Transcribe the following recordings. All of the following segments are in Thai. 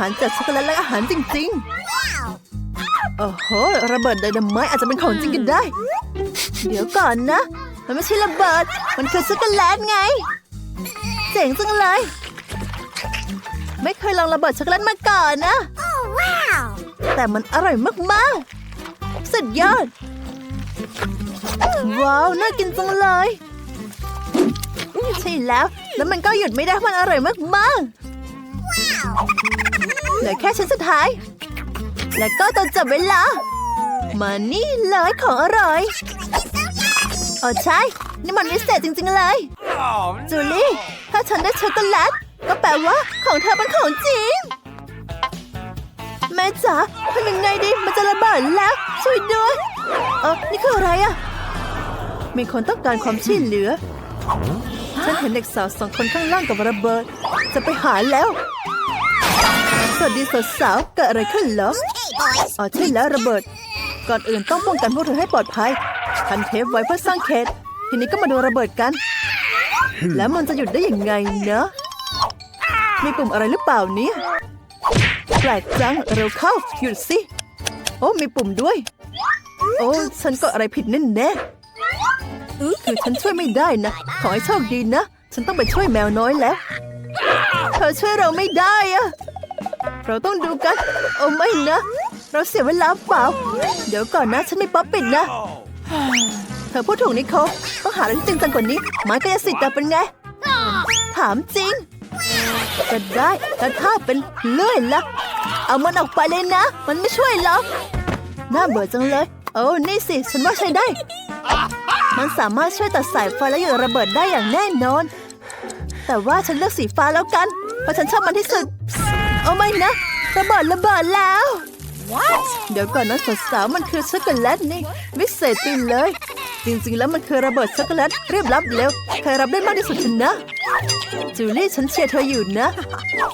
อาหารจากช็อกโกแลตและอาหารจริงๆ โอ้โห ระเบิดไดนาไมต์อาจจะเป็นของจริงกันได้ เดี๋ยวก่อนนะ มันไม่ใช่ระเบิด มันคือช็อกโกแลตไง เจ๋งจังเลย ไม่เคยลองระเบิดช็อกโกแลตมาก่อนนะแต่มันอร่อยมากๆ สุดยอด ว้าว น่ากินจังเลย ใช่แล้ว แล้วมันก็หยุดไม่ได้มันอร่อยมากๆ เหลือแค่ชิ้นสุดท้าย แล้วก็ตองจับเวลา มานี่เลยของอร่อยอ๋อใช่ นี่มันวิเศษจริง ๆ เลย จูลี่ ถ้าฉันได้ช็อกโกแลตก็แปลว่าของเธอเป็นของจริง แม่จ๋าทำยังไงดี มันจะระเบิดแล้ว ช่วยด้วยเออนี่คืออะไรอะมีคนต้องการความช่วยเหลือ ฉันเห็นเด็กสาวสองคนข้างล่างกับระเบิด จะไปหาแล้ว สวัสดีสาวๆเกิดอะไรขึ้นเหรออ๋อใช่แล้วระเบิด ก่อนอื่นต้องป้องกันพวกเธอให้ปลอดภัยพันเทปไว้เพื่อสร้างเขตทีนี้ก็มาดูระเบิดกัน แล้วมันจะหยุดได้ยังไงเนอะมีปุ่มอะไรหรือเปล่าเนี่ยแปลกจังเร็วเข้าหยุดสิ โอ้มีปุ่มด้วย โอ้ฉันก็อะไรผิดแน่แน่ๆคือฉันช่วยไม่ได้นะ ขอให้โชคดีนะ ฉันต้องไปช่วยแมวน้อยแล้ว เธอช่วยเราไม่ได้อะ เราต้องดูกัน โอ้ไม่นะ เราเสียเวลาเปล่า เดี๋ยวก่อนนะฉันไมีป๊อปปิดนะ เธอพูดถูกนิโคลต้องหาอะไรที่จริงจังกว่านี้ไม้กายสิทธิ์แต่เป็นไง ถามจริงก็ได้แต่ถ้าเป็นเลื่อยละเอามันออกไปเลยนะ มันไม่ช่วยหรอกน่าเบื่อจังเลย โอ้นี่สิ ฉันว่าใช้ได้ มันสามารถช่วยตัดสายไฟและหยุดระเบิดได้อย่างแน่นอน แต่ว่าฉันเลือกสีฟ้าแล้วกัน เพราะฉันชอบมันที่สุด เอาไม่นะระเบิดระเบิดแล้วเดี๋ยวก่อนนะสาวๆมันคือช็อกโกแลตนี่วิเศษจริงเลย จริงๆแล้วมันคือระเบิดช็อกโกแลตเรียบรับเร็วใครรับได้มากที่สุดชนะจูลี่ฉันเชียร์เธออยู่นะ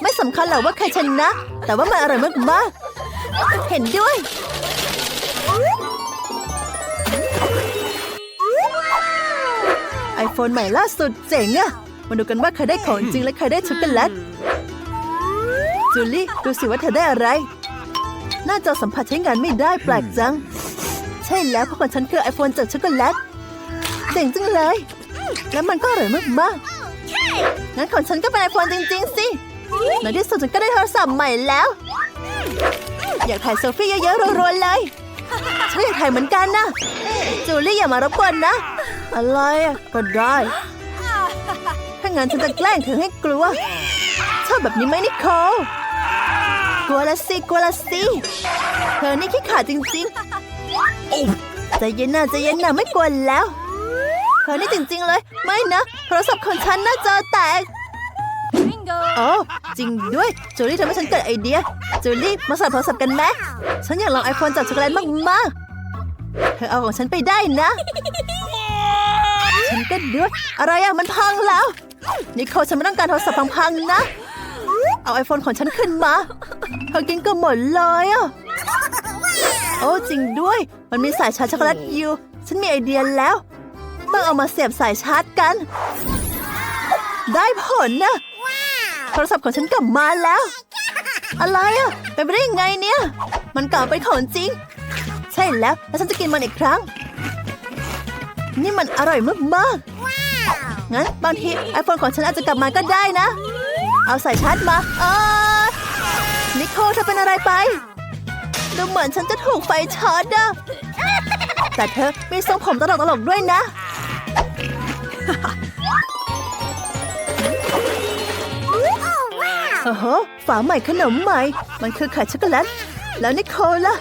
ไม่สำคัญหรอกว่าใครชนะ แต่ว่ามันอร่อยมากๆเห็นด้วยไอโฟนใหม่ล่าสุดเจ๋งอะมาดูกันว่าใครได้ของจริงและใครได้ช็อกโกแลต จูลี่ดูสิว่าเธอได้อะไร หน้าจอสัมผัสใช้งานไม่ได้แปลกจัง ใช่แล้วเพราะของฉันคือไอโฟนจากช็อกโกแลตเจ๋งจังเลย แล้วมันก็อร่อยมากๆงั้นของฉันก็เป็นไอโฟนจริง ๆ สิในที่สุดฉันก็ได้โทรศัพท์ใหม่แล้ว อยากถ่ายเซลฟี่เยอะๆรัวๆเลยฉันอยากถ่ายเหมือนกันนะ จูลี่อย่ามารบกวนนะ อะไรอะก็ได้ งั้นฉันจะแกล้งเธอให้กลัว ชอบแบบนี้ไหมนิโคลกลัวละสิกลัวละสิเธอนี่ขี้ขลาดจริงๆใจเย็นนะใจเย็นนะไม่กลัวแล้ว เธอนี่จริง ๆ เลย ไม่นะโทรศัพท์ของฉันน่าจอแตกโอ้จริงด้วยจูลี่ทำให้ฉันเกิดไอเดียจูลี่มาสลับโทรศัพท์กันไหมฉันอยากลองไอโฟนจากช็อกโกแลตมากๆเธอเอาของฉันไปได้นะ ฉันก็ด้วย อะไรอะมันพังแล้ว นิโคลฉันไม่ต้องการโทรศัพท์พังๆนะ เอาไอโฟนของฉันขึ้นมาเธอกินก็หมดเลยอะโอ้จริงด้วย มันมีสายชาร์จช็อกโกแลตอยู่ ฉันมีไอเดียแล้ว ต้องเอามาเสียบสายชาร์จกัน ได้ผลนะโทรศัพท์ของฉันกลับมาแล้ว อะไรอะเป็นไปได้ยังไงเนี่ย มันกลับเป็นของจริง ใช่แล้ว แล้วฉันจะกินมันอีกครั้ง นี่มันอร่อยมากๆ งั้นบางทีไอโฟนของฉันอาจจะกลับมาก็ได้นะ เอาสายชาร์จมาเออนิโคลเธอเป็นอะไรไป ดูเหมือนฉันจะถูกไฟช็อตอะแต่เธอมีทรงผมตลกๆด้วยนะโอ้โหฝาใหม่ขนมใหม่ มันคือไข่ช็อกโกแลต แล้วนิโคลล่ะ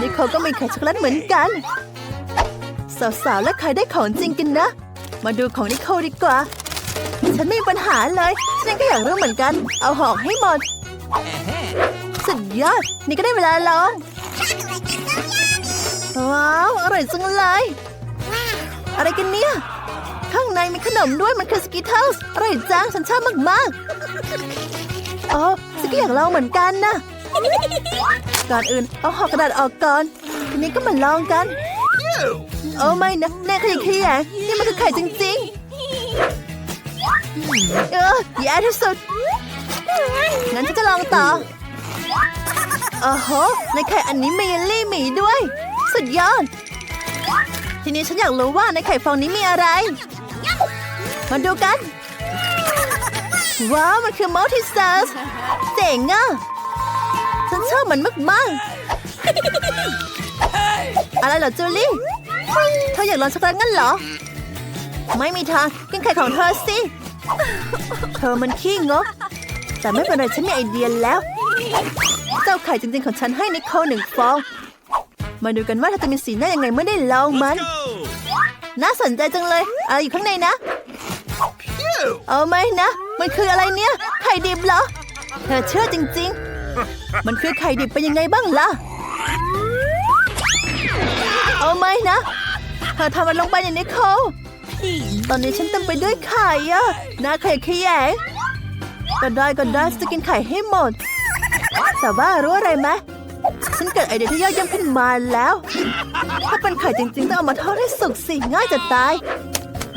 นิโคลก็มีไข่ช็อกโกแลตเหมือนกัน สาวๆ และใครได้ของจริงกันนะ มาดูของนิโคลดีกว่า ฉันไม่มีปัญหาเลย ฉันก็อยากรู้เหมือนกัน เอาหอกให้หมด สุดยอด นี่ก็ได้เวลาลอง ว้าว อร่อยจังเลย อะไรกันเนี่ย ข้างในมีขนมด้วยมันคือสกิทเทิลส์อร่อยจัง ฉันชอบมากๆอ๋อฉันก็อยากลองเหมือนกันนะก่อนอื่นเอาห่อกระดาษออกก่อน ทีนี้ก็มาลองกัน โอ้ไม่นะแน่ขยะแขยงนี่มันคือไข่จริงๆ เออแย่ที่สุด งั้นฉันจะลองต่อโอ้โหในไข่อันนี้มีลี่หมีด้วย สุดยอด ทีนี้ฉันอยากรู้ว่าในไข่ฟองนี้มีอะไร มาดูกัน ว้าว มันคือมัลติเซอร์สเจ๋งอะ ฉันชอบมันมากๆอะไรเหรอจูลี่ เธออยากลองช็อกโกแลตงั้นเหรอ ไม่มีทางกินไข่ของเธอสิ เธอมันขี้งก แต่ไม่เป็นไรฉันมีไอเดียแล้ว เจ้าไข่จริงๆของฉันให้นิโคลหนึ่งฟอง มาดูกันว่าเธอจะมีสีหน้ายังไงเมื่อได้ลองมัน น่าสนใจจังเลยอะไรอยู่ข้างในนะ เอาไหมนะ มันคืออะไรเนี่ย ไข่ดิบเหรอ เธอเชื่อจริง ๆ มันคือไข่ดิบเป็นยังไงบ้างล่ะ เอาไหมนะเธอทำมันลงไปในนิโคลตอนนี้ฉันเต็มไปด้วยไข่อะหน้าไข่ขยงก็ได้ก็ได้จะกินไข่ให้หมด แต่ว่ารู้อะไรไหมฉันเกิดไอเดียที่ยอดเยี่ยมขึ้นมาแล้ว ถ้าเป็นไข่จริงๆต้องเอามาทอดให้สุกสิง่ายจะตาย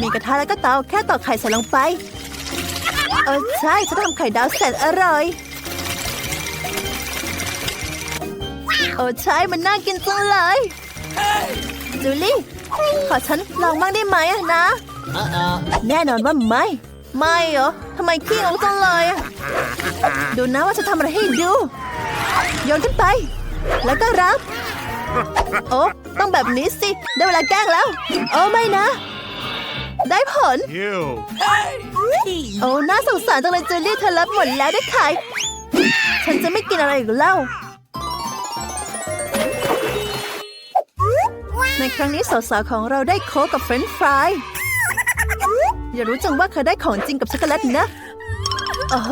มีกระทะแล้วก็เตาแค่ตอกไข่ใส่ลงไป เออใช่ฉันทำไข่ดาวแสนอร่อยโอ้ใช่มันน่ากินจังเลย จูลี่ ขอฉันลองบ้างได้ไหมอะนะ แน่นอนว่าไม่ ไม่เหรอทำไมขี้งกจังเลยอะดูนะว่าจะทำอะไรให้ดู โยนขึ้นไป แล้วก็รับ โอ้ต้องแบบนี้สิ ได้เวลาแกล้งแล้ว โอ้ไม่นะ ได้ผล You. โอ้น่าสงสารจังเลยจูลี่เธอรับหมดแล้วได้ขายฉันจะไม่กินอะไรอีกแล้ว ในครั้งนี้สาวๆของเราได้โค้กกับเฟรนช์ฟรายอย่ารู้จังว่าเคยได้ของจริงกับช็อกโกแลตนะโอ้โห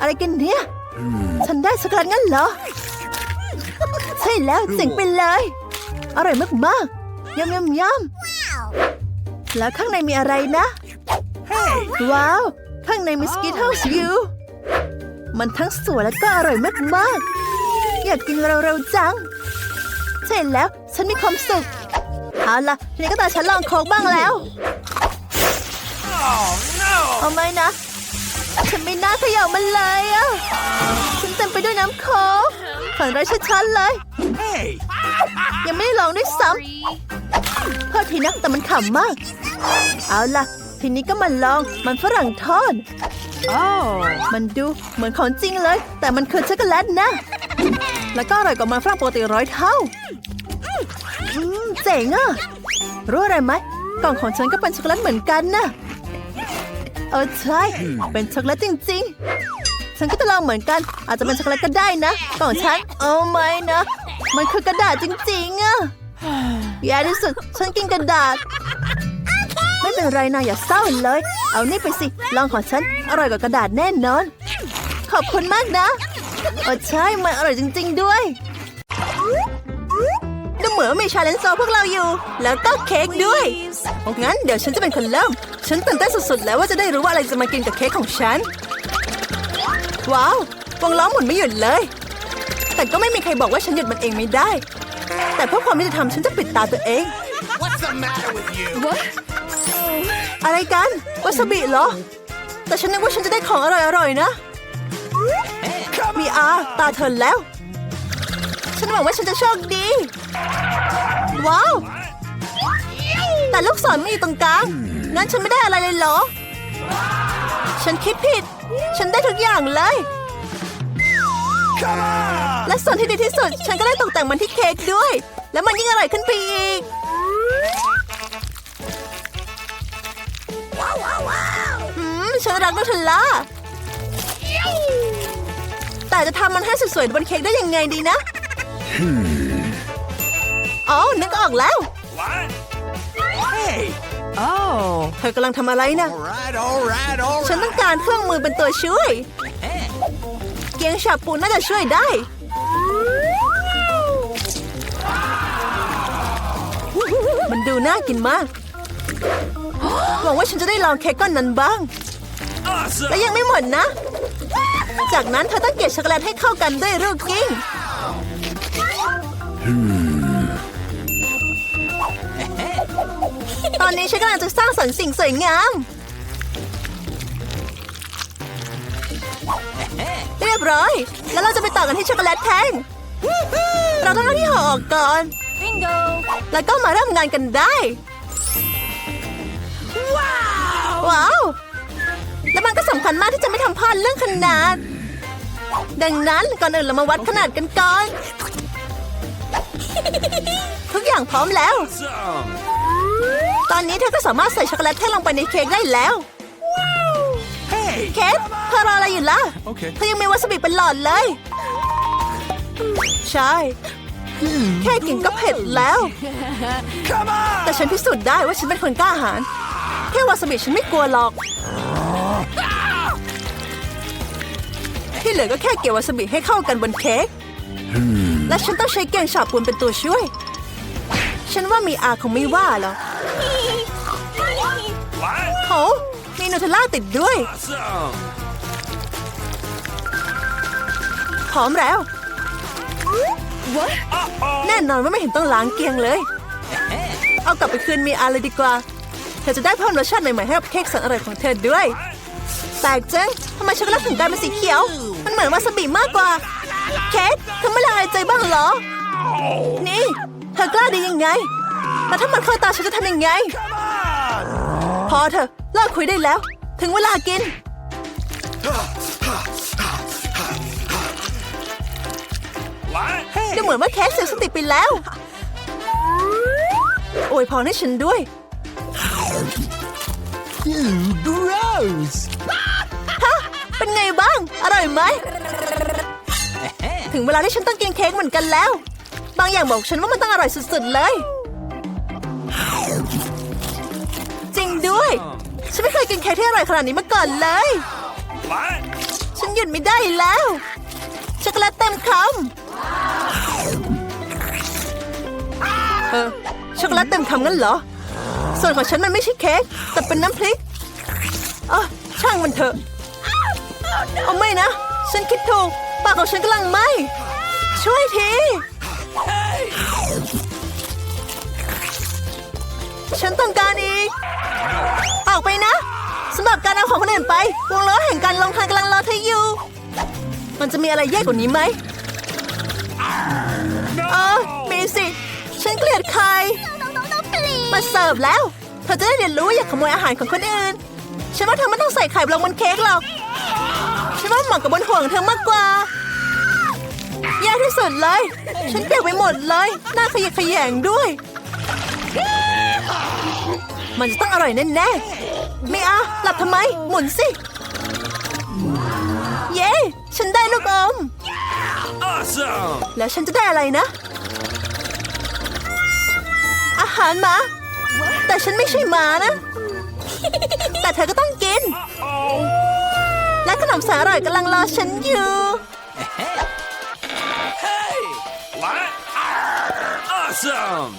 อะไรกันเนี่ย ฉันได้ช็อกโกแลตงั้นเหรอ ใช่แล้วเจ๋งไปเลย อร่อยมากๆยำยำยำแล้วข้างในมีอะไรนะ ว้าว ข้างในมีสกิทเทิลส์อยู่มันทั้งสวยและก็อร่อยมากๆ อยากกินเร็วๆจัง ใช่แล้วฉันมีความสุข เอาล่ะทีนี้ก็ตาฉันลองโค้กบ้างแล้ว Oh no! เอาไหมนะ ฉันไม่น่าเขย่ามันเลยอะฉันเต็มไปด้วยน้ำโค้กฝันร้ายชัดๆเลย Hey! ยังไม่ได้ลองด้วยซ้ำโทษทีนะแต่มันขำมาก เอาล่ะ ทีนี้ก็มาลองมันฝรั่งทอดมันดูเหมือนของจริงเลย แต่มันคือช็อกโกแลตนะ แล้วก็อร่อยกว่ามันฝรั่งปกติร้อยเท่าอืม เจ๋งอะรู้อะไรไหมกล่องของฉันก็เป็นช็อกโกแลตเหมือนกันนะเออใช่ เป็นช็อกโกแลตจริง ๆ ฉันก็จะลองเหมือนกัน อาจจะเป็นช็อกโกแลตก็ได้นะกล่องฉันโอ้ไม่นะ มันคือกระดาษจริงๆอะแย่ที่สุดฉันกินกระดาษ ไม่เป็นไรนะอย่าเศร้าเลย เอานี่ไปสิลองของฉันอร่อยกว่ากระดาษแน่นอน ขอบคุณมากนะเออใช่มันอร่อยจริง ๆ ด้วย ดูเหมือนว่ามีชาเลนจ์โซพวกเราอยู่ แล้วก็เค้กด้วยงั้นเดี๋ยวฉันจะเป็นคนเริ่ม ฉันตื่นเต้นสุดๆ แล้วว่าจะได้รู้ว่าอะไรจะมากินกับเค้กของฉัน ว้าววงล้อหมุนไม่หยุดเลย แต่ก็ไม่มีใครบอกว่าฉันหยุดมันเองไม่ได้ แต่เพื่อความยุติธรรมฉันจะปิดตาตัวเอง What's the matter with you? อะไรกันวาซาบิเหรอ แต่ฉันนึกว่าฉันจะได้ของอร่อยๆนะ มีอาตาเธอแล้ว ฉันหวังว่าฉันจะโชคดี ว้าว แต่ลูกศรไม่อยู่ตรงกลาง งั้นฉันไม่ได้อะไรเลยเหรอ ฉันคิดผิด ฉันได้ทุกอย่างเลย Come on! และส่วนที่ดีที่สุด ฉันก็ได้ตกแต่งมันที่เค้กด้วย แล้วมันยิ่งอร่อยขึ้นไปอีกหืมฉันรักนูเทลล่าแต่จะทำมันให้สวยๆบนเค้กได้ยังไงดีนะ อ๋อนึกออกแล้ว What? Hey! เธอกำลังทำอะไรนะ All right, all right, all ฉัน right. ต้องการเครื่องมือเป็นตัวช่วย เกียงฉาบปูนน่าจะช่วยได้ มันดูน่ากินมาก หวังว่าฉันจะได้ลองเค้กก้อนนั้นบ้าง Awesome! และยังไม่หมดนะ จากนั้นเธอต้องเกลี่ยช็อกโกแลตให้เข้ากันด้วยลูกกิ้ง ตอนนี้ฉันกำลังจะสร้างสรรค์สิ่งสวยงาม เรียบร้อย แล้วเราจะไปต่อกันที่ช็อกโกแลตแท่ง เราต้องเอาที่ห่อออกก่อน Bingo! แล้วก็มาเริ่มงานกันได้ Wow! ว้าว แล้วมันก็สำคัญมากที่จะไม่ทำพลาดเรื่องขนาด ดังนั้นก่อนอื่นเรามาวัดขนาดกันก่อนทุก อย่างพร้อมแล้ว Awesome. ตอนนี้เธอก็สามารถใส่ช็อกโกแลตแท่งลงไปในเค้กได้แล้ว Hey. เค้กเธอรออะไรอยู่ล่ะ Okay. เธอยังมีวาซาบิเป็นหลอดเลย ใช่ แค่กินก็เผ็ดแล้ว Come on. แต่ฉันพิสูจน์ได้ว่าฉันเป็นคนกล้าหาญแค่วาซาบิฉันไม่กลัวหรอก ที่เหลือก็แค่เกี่ยววาซาบิให้เข้ากันบนเค้กและฉันต้องใช้แกงฉาบปูนเป็นตัวช่วย ฉันว่ามีอาคงไม่ว่าหรอก What? โหมีนูเทลล่าติดด้วย Awesome. พร้อมแล้ว Uh-oh. แน่นอนว่าไม่เห็นต้องล้างเกลียงเลย เอากลับไปคืนมีอาเลยดีกว่า เธอจะได้เพิ่มรสชาติใหม่ๆให้กับเค้กแสนอร่อยของเธอด้วยแปลกจังทำไมช็อกโกแลตถึงกลายเป็นสีเขียว มันเหมือนวาซาบิมากกว่า เค้กเธอไม่ละอายใจบ้างเหรอ นี่ เธอกล้าดียังไงแล้วถ้ามันเข้าตาฉันจะทำยังไง Come on. พอเถอะเลิกคุยได้แล้ว ถึงเวลากิน What? ดูเหมือนว่าเค้กเสียสติไปแล้ว โอยพรให้ฉันด้วย Gross. เป็นไงบ้าง อร่อยไหม ถึงเวลาที่ฉันต้องกินเค้กเหมือนกันแล้ว บางอย่างบอกฉันว่ามันต้องอร่อยสุดๆเลย จริงด้วย ฉันไม่เคยกินเค้กที่อร่อยขนาดนี้มาก่อนเลย ฉันหยุดไม่ได้แล้ว ช็อกโกแลตเต็มคำเออช็อกโกแลตเต็มคำงั้นเหรอ ส่วนของฉันมันไม่ใช่เค้กแต่เป็นน้ำพริกอ๋อช่างมันเถอะเอาไม่นะ ฉันคิดถูกปากของฉันกำลังไหมช่วยที ฉันต้องการอีก ออกไปนะสำหรับการเอาของคนอื่นไป วงล้อแห่งการลงทันกำลังรอเธออยู่ มันจะมีอะไรแย่กว่านี้ไหมเออมีสิ ฉันเกลียดใคร มาเสิร์ฟแล้ว เธอจะได้เรียนรู้ว่าอย่าขโมยอาหารของคนอื่น ฉันว่าเธอไม่ต้องใส่ไข่ลงบนเค้กหรอก ฉันว่าเหมาะกับบนห่วงเธอมากกว่าแย่ที่สุดเลย ฉันเปียกไปหมดเลย หน้าขยะแขยงด้วย มันจะต้องอร่อยแน่ๆไม่อะหลับทำไม หมุนสิ เย้ ฉันได้ลูกอม Awesome. แล้วฉันจะได้อะไรนะ อาหารหมา แต่ฉันไม่ใช่หมานะ แต่เธอก็ต้องกิน Oh. และขนมแสนอร่อยกำลังรอฉันอยู่ Hey. What? Awesome.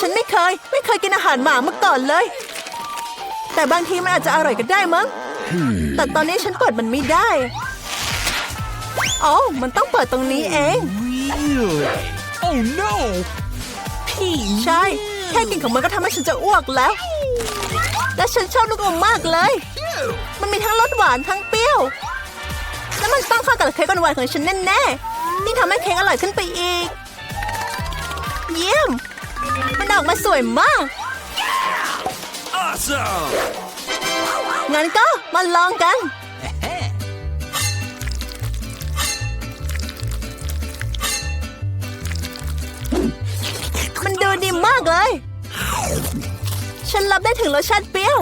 ฉันไม่เคย ไม่เคยกินอาหารหมามาก่อนเลย แต่บางทีมันอาจจะอร่อยก็ได้มั้ง แต่ตอนนี้ฉันเปิดมันไม่ได้อ๋อมันต้องเปิดตรงนี้เอง Really? Oh no. ใช่ แค่กินของมันก็ทำให้ฉันจะอ้วกแล้ว และฉันชอบลูกอมมากเลย มันมีทั้งรสหวานทั้งเปรี้ยว แล้วมันต้องเข้ากับเค้กหวานๆของฉันแน่ๆนี่ทำให้เค้กอร่อยขึ้นไปอีก เยี่ยม มันออกมาสวยมาก Awesome. งั้นก็มาลองกัน มันดูดีมากเลย ฉันรับได้ถึงรสชาติเปรี้ยว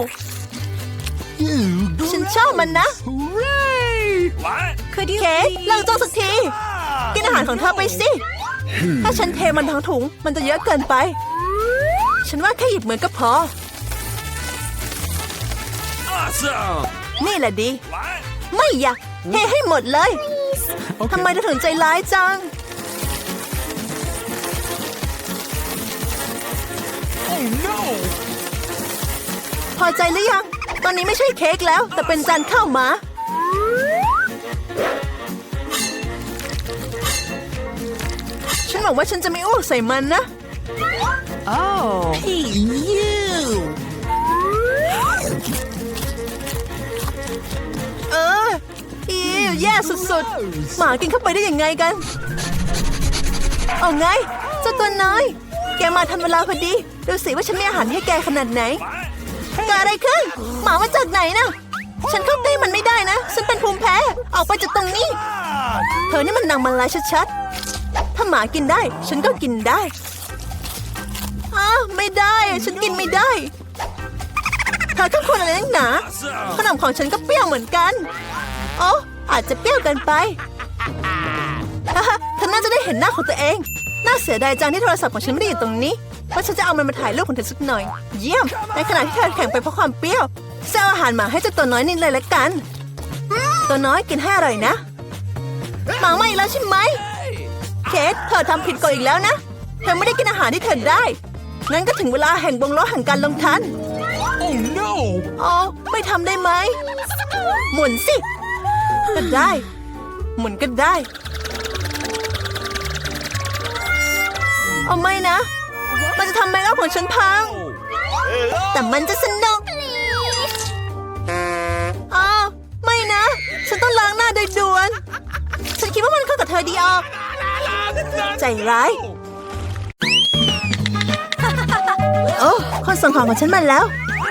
ฉันชอบมันนะ Hooray. What? Could you เค้ก please? เลิกจ้องสักที กินอาหารของเธอไปสิ ถ้าฉันเทมันทั้งถุง มันจะเยอะเกินไป ฉันว่าแค่หยิบมือก็พอ Awesome. นี่แหละดี What? ไม่อยากเทให้หมดเลย ทำไมเธอถึงใจร้ายจัง Oh no. พอใจหรือยัง ตอนนี้ไม่ใช่เค้กแล้ว แต่เป็นจานข้าวหมา ฉันหวังว่าฉันจะไม่อ้วกใส่มันนะ Oh. Hey you. เอออีแย่สุดๆ หมากินเข้าไปได้ยังไงกัน เอาไงเจ้าตัวน้อย แกมาทันเวลาพอดี ดูสิว่าฉันมีอาหารให้แกขนาดไหนเกิดอะไรขึ้น หมามาจากไหนนะฉันเข้าใกล้มันไม่ได้นะ ฉันเป็นภูมิแพ้ ออกไปจากตรงนี้ เธอนี่มันนางมันลายชัดๆ ถ้าหมากินได้ ฉันก็กินได้ อ้าไม่ได้ ฉันกินไม่ได้เธอก็ควรอะไรนักหนาขนมของฉันก็เปรี้ยวเหมือนกันโอ้อาจจะเปรี้ยวเกินไปฮ่าฮ่าเธอน่าจะได้เห็นหน้าของตัวเอง น่าเสียดายจังที่โทรศัพท์ของฉันไม่ได้อยู่ตรงนี้เพราะฉันจะเอามันมาถ่ายรูปของเธอสักหน่อย เยี่ยม ในขณะที่เธอแข่งไปเพราะความเปรี้ยวจะเอาอาหารหมาให้เจ้าตัวน้อยนี่เลยละกัน ตัวน้อยกินให้อร่อยนะหมาไม่แล้วใช่ไหม เคสเธอทำผิดกฎอีกแล้วนะ เธอไม่ได้กินอาหารที่เธอได้ งั้นก็ถึงเวลาแห่งวงล้อแห่งการลงทัน Oh no! อ๋อ ไม่ทำได้ไหม หมุนสิ ก็ได้ หมุนก็ได้ เอาไม่นะ มันจะทำไมล้อของฉันพัง แต่มันจะสนุกอ้าวไม่นะ ฉันต้องล้างหน้าโดยด่วน ฉันคิดว่ามันเข้ากับเธอดีออก ใจร้าย โอ้คนส่งของของฉันมาแล้ว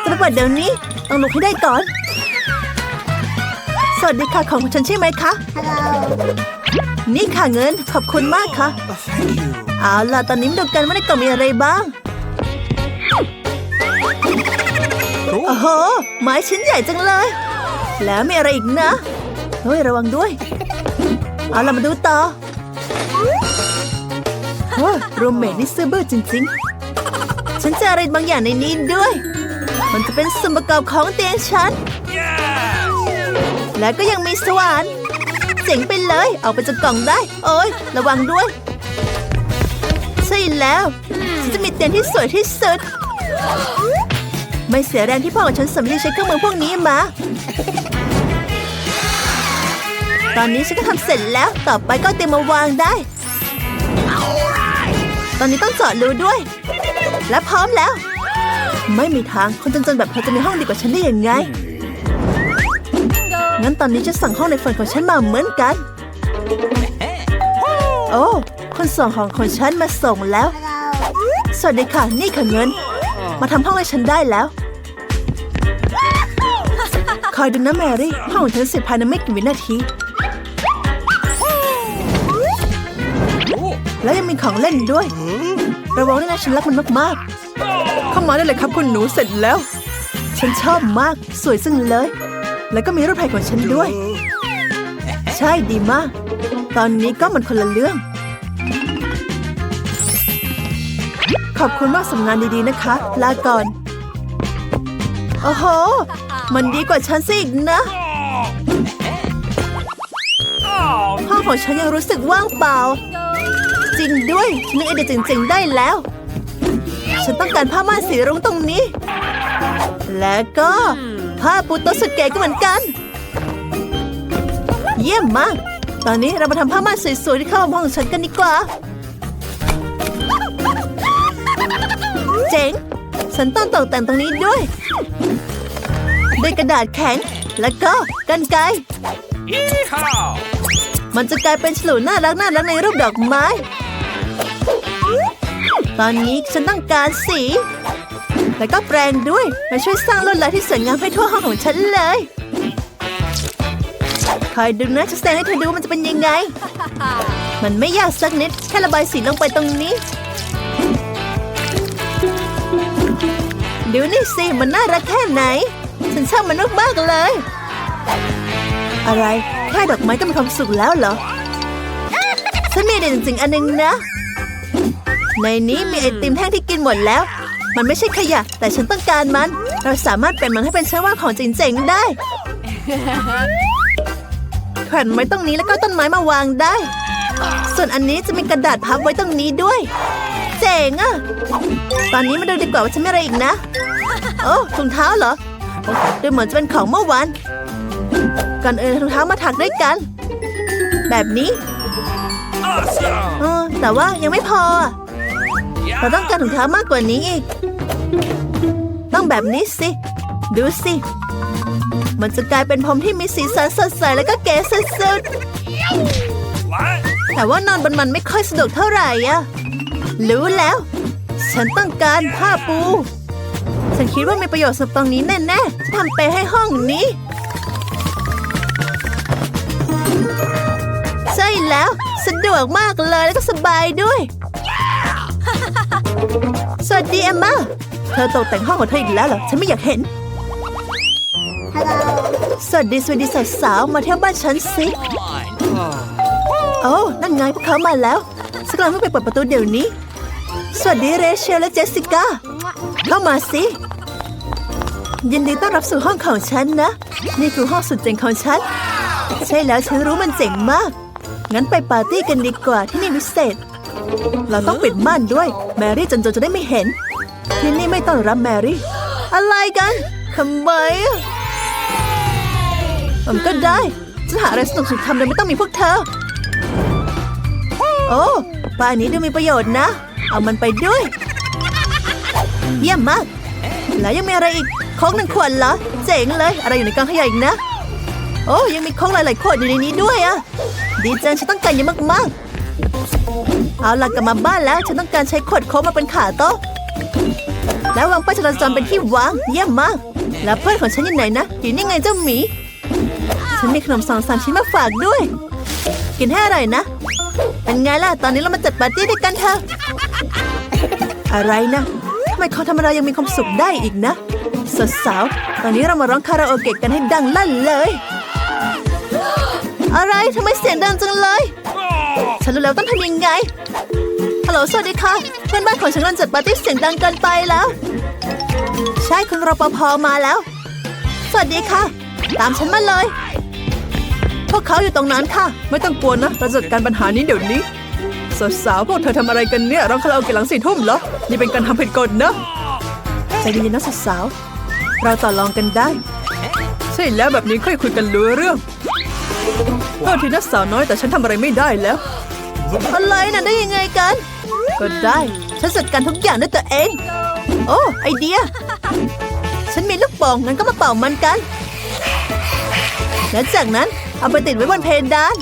จะไปเปิดเดี๋ยวนี้ ต้องลุกให้ได้ก่อน สวัสดีค่ะของของฉันใช่ไหมคะ นี่ค่ะเงินขอบคุณมากค่ะ เอาล่ะตอนนี้มาดูกันว่าในกล่องมีอะไรบ้าง โอ้โห ไม้ชิ้นใหญ่จังเลย แล้วมีอะไรอีกนะ เฮ้ยระวังด้วย เอาล่ะมาดูต่อ โอ้รูมเมทนี่ซื่อบื้อจริงๆ ฉันจออะไรบางอย่างในนี้ด้วย มันจะเป็นส่วนประกอบของเตียงฉัน Yes! และก็ยังมีสว่านเจ๋งไปเลย เอาไปจากกล่องได้ โอ้ยระวังด้วย ใช่แล้วฉันจะมีเตียงที่สวยที่สุด ไม่เสียแรงที่พ่อกับฉันสมที่ใช้เครื่องมือพวกนี้มา ตอนนี้ฉันก็ทำเสร็จแล้ว ต่อไปก็เอาเตียงมาวางได้ ตอนนี้ต้องเจาะรูด้วย และพร้อมแล้ว ไม่มีทางคนจนๆแบบเธอจะมีห้องดีกว่าฉันได้ยังไง งั้นตอนนี้จะสั่งห้องในฝันของฉันมาเหมือนกัน โอ้คนส่งของของฉันมาส่งแล้ว สวัสดีค่ะ นี่ค่ะเงิน มาทำห้องให้ฉันได้แล้ว คอยดูนะแมรี่ ห้องของฉันเสร็จภายในไม่กี่วินาที แล้วยังมีของเล่นด้วย ระวังด้วยนะฉันรักมันมากๆ เข้ามาได้เลยครับคุณหนูเสร็จแล้ว ฉันชอบมากสวยซึ่งเลย แล้วก็มีรูปถ่ายของฉันด้วย ใช่ดีมาก ตอนนี้ก็มันคนละเรื่อง ขอบคุณมากสำงานดีๆนะคะ ลาก่อนโอ้โห มันดีกว่าฉันสิอีกนะ Oh ห้องของฉันยังรู้สึกว่างเปล่า จริงด้วยฉันนึกไอเดียเจ๋งๆได้แล้ว ฉันต้องการผ้าม่านสีรุ้งตรงนี้ และก็ผ้าปูโต๊ะสุดเก๋ก็เหมือนกัน เยี่ยมมาก ตอนนี้เรามาทำผ้าม่านสวยๆที่เข้ามาห้องของฉันกันดีกว่า เจ๋ง ฉันต้องตกแต่งตรงนี้ด้วย ด้วยกระดาษแข็ง แล้วก็กันไกร Yeehaw! มันจะกลายเป็นฉลุน่ารักน่ารักในรูปดอกไม้ ตอนนี้ฉันต้องการสี แล้วก็แปรงด้วยมาช่วยสร้างลวดลายที่สวยงามให้ทั่วห้องของฉันเลย คอยดูนะจะแสดงให้เธอดูมันจะเป็นยังไง มันไม่ยากสักนิด แค่ระบายสีลงไปตรงนี้ ดูนี่สิ มันน่ารักแค่ไหน ฉันชอบมันมากๆเลย อะไร แค่ดอกไม้ก็มีความสุขแล้วเหรอ ฉันมีไอเดียจริงอันหนึงนะ ในนี้มีไอติมแท่งที่กินหมดแล้ว มันไม่ใช่ขยะ แต่ฉันต้องการมัน เราสามารถเปลี่ยนมันให้เป็นช่างว่างของเจ๋งๆได้แขวนไว้ตรงนี้แล้วก็ต้นไม้มาวางได้ ส่วนอันนี้จะมีกระดาษพับไว้ตรงนี้ด้วย เจ๋งอะตอนนี้มาดูดีกว่าว่าฉันมีอะไรอีกนะ โอ้ถุงเท้าเหรอดูเหมือนจะเป็นของเมื่อวานก่อนอื่นเอาถุงเท้ามาถักด้วยกัน แบบนี้ Awesome! เออแต่ว่ายังไม่พออะ เราต้องการถุงเท้ามากกว่านี้อีก ต้องแบบนี้สิ ดูสิ มันจะกลายเป็นผมที่มีสีสันสดใสแล้วก็เก๋สุดๆแต่ว่านอนบนมันไม่ค่อยสะดวกเท่าไหร่อะรู้แล้ว ฉันต้องการผ้าปู ฉันคิดว่ามีประโยชน์สำหรับตรงนี้แน่ๆจะทำเปให้ห้องนี้ ใช่แล้ว สะดวกมากเลยแล้วก็สบายด้วย สวัสดีเอมมาเธอตกแต่งห้องของเธออีกแล้วเหรอ ฉันไม่อยากเห็น สวัสดีสวัสดีสาวๆ มาเที่ยวบ้านฉันสิ โอ้นั่นไงพวกเขามาแล้วสกลังต้องไปเปิดประตูเดี๋ยวนี้ สวัสดีเรเชลและเจสสิก้า เข้ามาสิ ยินดีต้อนรับสู่ห้องของฉันนะ นี่คือห้องสุดเจ๋งของฉัน ใช่แล้วฉันรู้มันเจ๋งมาก งั้นไปปาร์ตี้กันดีกว่าที่นี่วิเศษ เราต้องปิดม่านด้วย แมรี่จนจนจะได้ไม่เห็น ที่นี่ไม่ต้องรับแมรี่ อะไรกันทำไมอะผมก็ได้จะหาอะไรสนุกสุดทำโดยไม่ต้องมีพวกเธอ โอ้ป้ายนี้ดูมีประโยชน์นะ เอามันไปด้วย เยี่ยมมาก แล้วยังมีอะไรอีกโค้กหนึ่งขวดเหรอ เจ๋งเลย อะไรอยู่ในกองขยะอีกนะ โอ้ยังมีโค้กหลายๆขวดอยู่ในนี้ด้วยอะดีจังฉันต้องการเยอะมากๆ เอาล่ะกลับมาบ้านแล้ว ฉันต้องการใช้ขวดโค้กมาเป็นขาโต๊ะ แล้ววางป้ายจราจรเป็นที่วาง เยี่ยมมาก แล้วเพื่อนของฉันอยู่ไหนนะอยู่นี่ไงเจ้าหมี ฉันมีขนมสองสามชิ้นมาฝากด้วย กินให้อร่อยนะ เป็นไงล่ะ ตอนนี้เรามาจัดปาร์ตี้ด้วยกันเถอะ อะไรนะทำไมคนธรรมดายังมีความสุขได้อีกนะสาวๆตอนนี้เรามาร้องคาราโอเกะกันให้ดังลั่นเลย อะไรทำไมเสียงดังจังเลย ฉันรู้แล้วต้องทำยังไง ฮัลโหล สวัสดีค่ะ เพื่อนบ้านของฉันกำลังจัดปาร์ตี้เสียงดังเกินไปแล้ว ใช่คุณรปภมาแล้ว สวัสดีค่ะ ตามฉันมาเลย พวกเขาอยู่ตรงนั้นค่ะ ไม่ต้องกลัวนะเราจัดการปัญหานี้เดี๋ยวนี้ สาวๆพวกเธอทำอะไรกันเนี่ยร้องคาราโอเกะหลังสี่ทุ่มเหรอ นี่เป็นการทำผิดกฎนะใจเย็นๆนะสาวๆเราต่อรองกันได้ ใช่แล้วแบบนี้ค่อยคุยกันรู้เรื่องโทษทีนะสาวน้อยแต่ฉันทำอะไรไม่ได้แล้ว อะไรนะได้ยังไงกัน ก็ได้ ฉันจัดการทุกอย่างด้วยตัวเอง โอ้ไอเดีย ฉันมีลูกโป่งงั้นก็มาเป่ามันกัน และจากนั้นเอาไปติดไว้บนเพดาน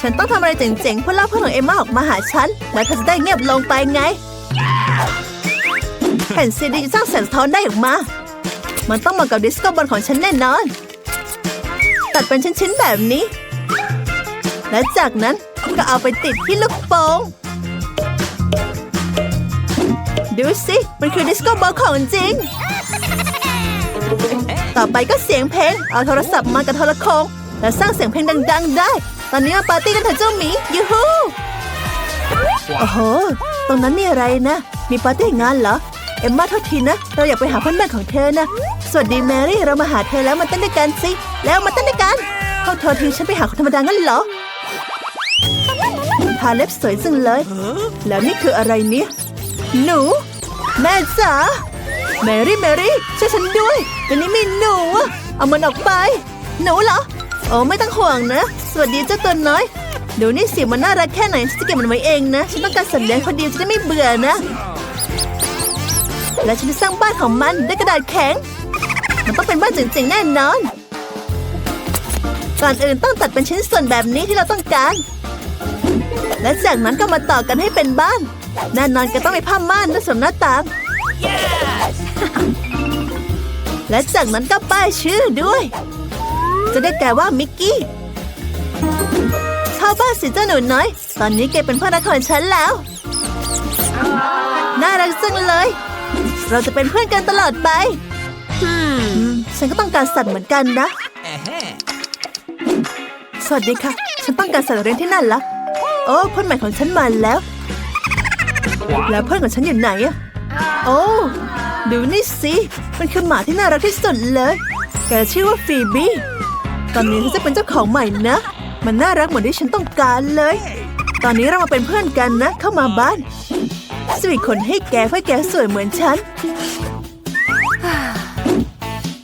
ฉันต้องทำอะไรเจ๋งๆเพื่อล่อเพื่อนของเอมมาออกมาหาฉัน แล้วเธอจะได้เงียบลงไปไงแผ่นซีดีจะสร้างแสงสะท้อนได้ออกมา มันต้องเหมาะกับดิสโก้บอลของฉันแน่นอน ตัดเป็นชิ้นๆแบบนี้ และจากนั้นก็เอาไปติดที่ลูกโป่งดูสิมันคือดิสโก้บอลของจริง ต่อไปก็เสียงเพลง เอาโทรศัพท์มากับโทรโขงและสร้างเสียงเพลงดัง ๆ ได้ ตอนนี้มาปาร์ตี้กันเถอะเจ้าหมียูฮูโอ้โห ตรงนั้นมีอะไรนะ มีปาร์ตี้งานเหรอ เอ็มมาโทษทีนะ เราอยากไปหาเพื่อนบ้านของเธอนะ สวัสดีแมรี่ เรามาหาเธอแล้วมาเต้นด้วยกันสิ แล้วมาเต้นด้วยกันพวกเธอทิ้งฉันไปหาคนธรรมดางั้นเหรอ ทาเล็บสวยจังเลย แล้วนี่คืออะไรเนี่ย หนู แม่จ๋าแมรี่แมรี่ช่วยฉันด้วยวันนี้มีหนูอะเอามันออกไป หนูเหรอโอ้ไม่ต้องห่วงนะ สวัสดีเจ้าตัวน้อยเดี๋ยวนี่สิมันน่ารักแค่ไหนฉันจะเก็บมันไว้เองนะ ฉันต้องการสัตว์เลี้ยงคนเดียวจะได้ไม่เบื่อนะ และฉันจะสร้างบ้านของมันด้วยกระดาษแข็ง มันต้องเป็นบ้านจริงๆแน่นอน ก่อนอื่นต้องตัดเป็นชิ้นส่วนแบบนี้ที่เราต้องการ และจากนั้นก็มาต่อกันให้เป็นบ้าน แน่นอนก็ต้องมีผ้าม่านและสวมหน้าต่างและจากนั้นก็ป้ายชื่อด้วย จะได้แปลว่ามิกกี้เข้าบ้านสิเจ้าหนูน้อย ตอนนี้แกเป็นเพื่อนรักของฉันแล้ว น่ารักจังเลย เราจะเป็นเพื่อนกันตลอดไปอืมฉันก็ต้องการสัตว์เหมือนกันนะ สวัสดีค่ะ ฉันต้องการสัตว์เลี้ยงที่น่ารัก โอ้เพื่อนใหม่ของฉันมาแล้ว แล้วเพื่อนของฉันอยู่ไหนอะโอ้ดูนี่สิมันคือหมาที่น่ารักที่สุดเลยแกชื่อว่าฟีบี้ตอนนี้ฉันจะเป็นเจ้าของใหม่นะ มันน่ารักเหมือนที่ฉันต้องการเลย ตอนนี้เรามาเป็นเพื่อนกันนะ เข้ามาบ้านสวีทคนให้แกเพื่อแกสวยเหมือนฉัน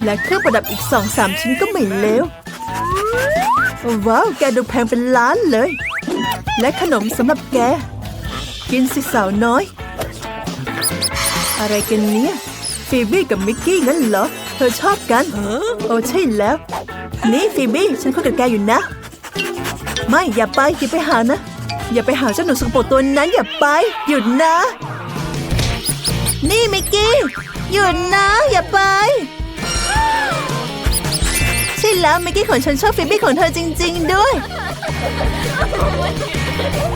และเครื่องประดับอีกสองสามชิ้นก็ไม่เลวว้าว แกดูแพงเป็นล้านเลย และขนมสำหรับแก กินสิสาวน้อย อะไรกันเนี่ยฟีบี้กับมิกกี้งั้นเหรอ เธอชอบกัน โอ้ใช่แล้ว นี่ฟีบี้ฉันคุยกับแกอยู่นะ ไม่อย่าไปอย่าไปหานะ อย่าไปหาเจ้าหนูสกปรกตัวนั้นอย่าไป หยุดนะ นี่มิกกี้หยุดนะ อย่าไป ใช่แล้วมิกกี้ของฉันชอบฟีบี้ของเธอจริง ๆ ด้วย Oh,